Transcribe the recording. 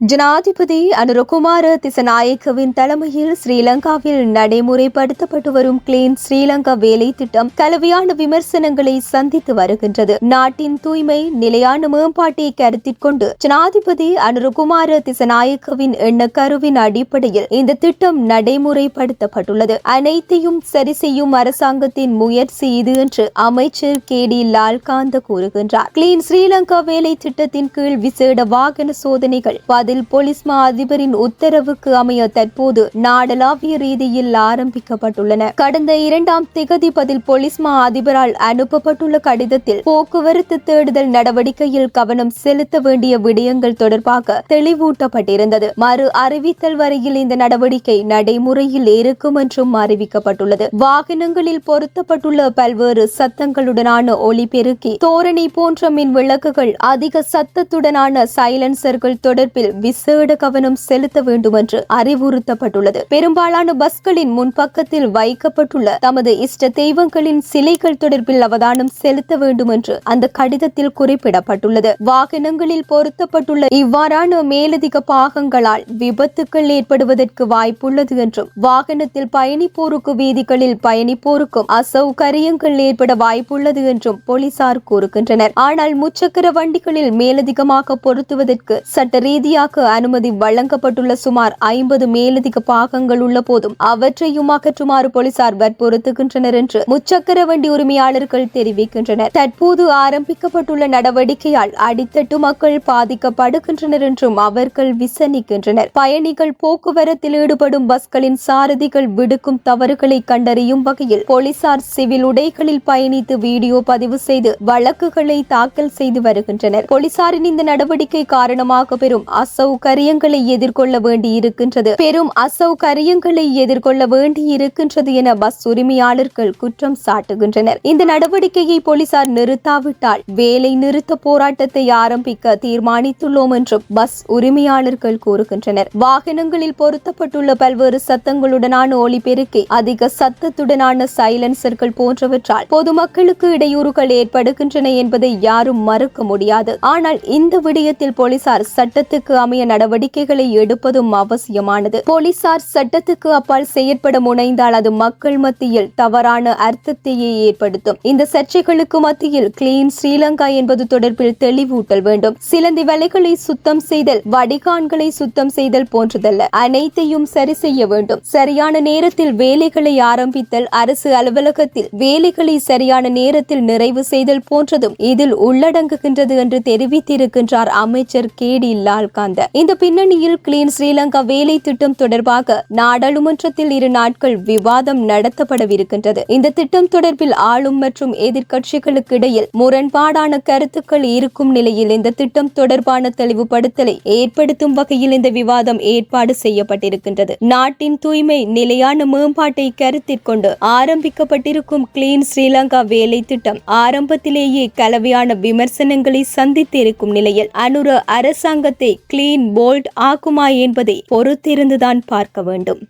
ஜனாதிபதி அனுரகுமார திசநாயக்கவின் தலைமையில் ஸ்ரீலங்காவில் நடைமுறைப்படுத்தப்பட்டு வரும் கிளீன் ஸ்ரீலங்கா வேலை திட்டம் கலவையான விமர்சனங்களை சந்தித்து வருகின்றது. நாட்டின் தூய்மை நிலையான மேம்பாட்டை கருத்தில் கொண்டு ஜனாதிபதி அனுரகுமார திசநாயக்கவின் எண்ணக்கருவின் அடிப்படையில் இந்த திட்டம் நடைமுறைப்படுத்தப்பட்டுள்ளது. அனைத்தையும் சரி செய்யும் அரசாங்கத்தின் முயற்சி இது என்று அமைச்சர் கே டி லால்காந்த கூறுகின்றார். கிளீன் ஸ்ரீலங்கா வேலை திட்டத்தின் கீழ் விசேட வாகன சோதனைகள் அதில் போலீஸ் மா அதிபரின் உத்தரவுக்கு அமைய தற்போது நாடளாவிய ரீதியில் ஆரம்பிக்கப்பட்டுள்ளன. கடந்த இரண்டாம் திகதி பதில் போலீஸ் மா அதிபரால் அனுப்பப்பட்டுள்ள கடிதத்தில் போக்குவரத்து தேடுதல் நடவடிக்கையில் கவனம் செலுத்த வேண்டிய விடயங்கள் தொடர்பாக தெளிவூட்டப்பட்டிருந்தது. மறு அறிவித்தல் வரையில் இந்த நடவடிக்கை நடைமுறையில் இருக்கும் என்றும் அறிவிக்கப்பட்டுள்ளது. வாகனங்களில் பொருத்தப்பட்டுள்ள பல்வேறு சத்தங்களுடனான ஒளிபெருக்கி தோரணை போன்ற மின் விளக்குகள் அதிக சத்தத்துடனான சைலன்சர்கள் தொடர்பில் விசேட கவனம் செலுத்த வேண்டும் என்று அறிவுறுத்தப்பட்டுள்ளது. பெரும்பாலான பஸ்களின் முன்பக்கத்தில் வைக்கப்பட்டுள்ள தமது இஷ்ட தெய்வங்களின் சிலைகள் தொடர்பில் அவதானம் செலுத்த வேண்டும் என்று அந்த கடிதத்தில் குறிப்பிடப்பட்டுள்ளது. வாகனங்களில் பொருத்தப்பட்டுள்ள இவ்வாறான மேலதிக பாகங்களால் விபத்துக்கள் ஏற்படுவதற்கு வாய்ப்புள்ளது என்றும் வாகனத்தில் பயணிப்போருக்கு வீதிகளில் பயணிப்போருக்கும் அசௌகரியங்கள் ஏற்பட வாய்ப்புள்ளது என்றும் போலீசார் கூறுகின்றனர். ஆனால் முச்சக்கர வண்டிகளில் மேலதிகமாக பொருத்துவதற்கு சட்ட ரீதியாக அனுமதி வழங்கப்பட்டுள்ள சுமார் ஐம்பது மேலதிக பாகங்கள் உள்ள போதும் அவற்றையும் அகற்றுமாறு போலீசார் வற்புறுத்துகின்றனர் என்று முச்சக்கர வண்டி உரிமையாளர்கள் தெரிவிக்கின்றனர். தற்போது ஆரம்பிக்கப்பட்டுள்ள நடவடிக்கையால் அடித்தட்டு மக்கள் பாதிக்கப்படுகின்றனர் என்றும் அவர்கள் விசனிக்கின்றனர். பயணிகள் போக்குவரத்தில் ஈடுபடும் பஸ்களின் சாரதிகள் விடுக்கும் தவறுகளை கண்டறியும் வகையில் போலீசார் சிவில் உடைகளில் பயணித்து வீடியோ பதிவு செய்து வழக்குகளை தாக்கல் செய்து வருகின்றனர். போலீசாரின் இந்த நடவடிக்கை காரணமாக பெறும் அசௌகரியங்களை எதிர்கொள்ள வேண்டியிருக்கின்றது. பெரும் அசௌகரியங்களை எதிர்கொள்ள வேண்டியிருக்கின்றது என பஸ் உரிமையாளர்கள் குற்றம் சாட்டுகின்றனர். இந்த நடவடிக்கையை போலீசார் நிறுத்தாவிட்டால் வேலை நிறுத்த போராட்டத்தை ஆரம்பிக்க தீர்மானித்துள்ளோம் என்றும் பஸ் உரிமையாளர்கள் கூறுகின்றனர். வாகனங்களில் பொருத்தப்பட்டுள்ள பல்வேறு சத்தங்களுடனான ஒலிபெருக்கி அதிக சத்தத்துடனான சைலன்சர்கள் போன்றவற்றால் பொதுமக்களுக்கு இடையூறுகள் ஏற்படுகின்றன என்பதை யாரும் மறுக்க முடியாது. ஆனால் இந்த விடயத்தில் போலீசார் சட்டத்துக்கு சமய நடவடிக்கைகளை எடுப்பதும் அவசியமானது. போலீசார் சட்டத்துக்கு அப்பால் செயற்பட முனைந்தால் அது மக்கள் மத்தியில் தவறான அர்த்தத்தையே ஏற்படுத்தும். இந்த சர்ச்சைகளுக்கு மத்தியில் கிளீன் ஸ்ரீலங்கா என்பது தொடர்பில் தெளிவூட்டல் வேண்டும். சிலந்தி வலைகளை சுத்தம் செய்தல் வடிகான்களை சுத்தம் செய்தல் போன்றதல்ல. அனைத்தையும் சரி செய்ய வேண்டும். சரியான நேரத்தில் வேலைகளை ஆரம்பித்தல் அரசு அலுவலகத்தில் வேலைகளை சரியான நேரத்தில் நிறைவு செய்தல் போன்றதும் இதில் உள்ளடங்குகின்றது என்று தெரிவித்திருக்கின்றார் அமைச்சர் கே டி லால்காந்த. இந்த பின்னணியில் கிளீன் ஸ்ரீலங்கா வேலை திட்டம் தொடர்பாக நாடாளுமன்றத்தில் இரு நாட்கள் விவாதம் நடத்தப்படவிருக்கின்றது. இந்த திட்டம் தொடர்பில் ஆளும் மற்றும் எதிர்கட்சிகளுக்கு இடையில் முரண்பாடான கருத்துக்கள் இருக்கும் நிலையில் இந்த திட்டம் தொடர்பான தெளிவுபடுத்தலை ஏற்படுத்தும் வகையில் இந்த விவாதம் ஏற்பாடு செய்யப்பட்டிருக்கின்றது. நாட்டின் தூய்மை நிலையான மேம்பாட்டை கருத்தில் கொண்டு ஆரம்பிக்கப்பட்டிருக்கும் கிளீன் ஸ்ரீலங்கா வேலை திட்டம் ஆரம்பத்திலேயே கலவையான விமர்சனங்களை சந்தித்திருக்கும் நிலையில் அனுர அரசாங்கத்தை கிளீன் போல்ட் ஆக்குமா என்பதை பொறுத்திருந்துதான் பார்க்க வேண்டும்.